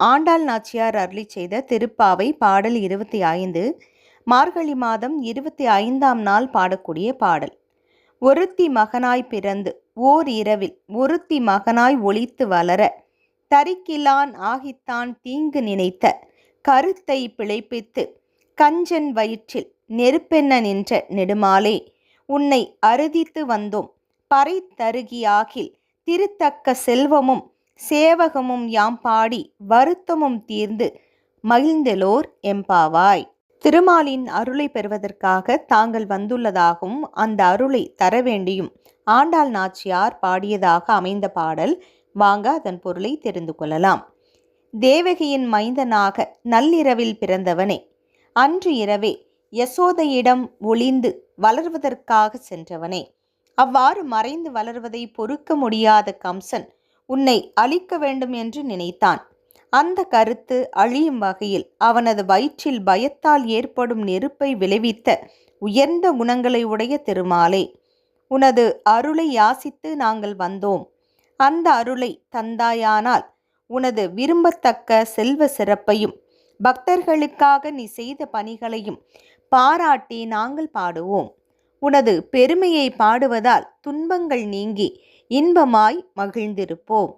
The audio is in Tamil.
ஆண்டாள் நாச்சியார் அருளி செய்த திருப்பாவை பாடல் இருபத்தி ஐந்து மார்கழி மாதம் இருபத்தி ஐந்தாம் நாள் பாடக்கூடிய பாடல். ஒருத்தி மகனாய் பிறந்து ஓர் இரவில் ஒருத்தி மகனாய் ஒளித்து வளர தரிக்கிலான் ஆகித்தான் தீங்கு நினைத்த கருத்தை பிழைப்பித்து கஞ்சன் வயிற்றில் நெருப்பென்ன நின்ற நெடுமாலே உன்னை அறுதித்து வந்தோம் பறை தருகியாகில் திருத்தக்க செல்வமும் சேவகமும் யாம் பாடி வருத்தமும் தீர்ந்து மகிழ்ந்தெலோர் எம்பாவாய். திருமாலின் அருளை பெறுவதற்காக தாங்கள் வந்துள்ளதாகவும் அந்த அருளை தர வேண்டியும் ஆண்டாள் நாச்சியார் பாடியதாக அமைந்த பாடல் வாங்க அதன் பொருளை தெரிந்து கொள்ளலாம். தேவகியின் மைந்தனாக நள்ளிரவில் பிறந்தவனே அன்று இரவே யசோதையிடம் ஒளிந்து வளர்வதற்காக சென்றவனே அவ்வாறு மறைந்து வளர்வதை பொறுக்க முடியாத கம்சன் உன்னை அழிக்க வேண்டும் என்று நினைத்தான். அந்த கருத்து அழியும் வகையில் அவனது வயிற்றில் பயத்தால் ஏற்படும் நெருப்பை விளைவித்த உயர்ந்த குணங்களை உடைய திருமாலே. உனது அருளை யாசித்து நாங்கள் வந்தோம். அந்த அருளை தந்தாயானால் உனது விரும்பத்தக்க செல்வ சிறப்பையும் பக்தர்களுக்காக நீ செய்த பணிகளையும் பாராட்டி நாங்கள் பாடுவோம். உனது பெருமையை பாடுவதால் துன்பங்கள் நீங்கி இன்பமாய் மகிழ்ந்திருப்போம்.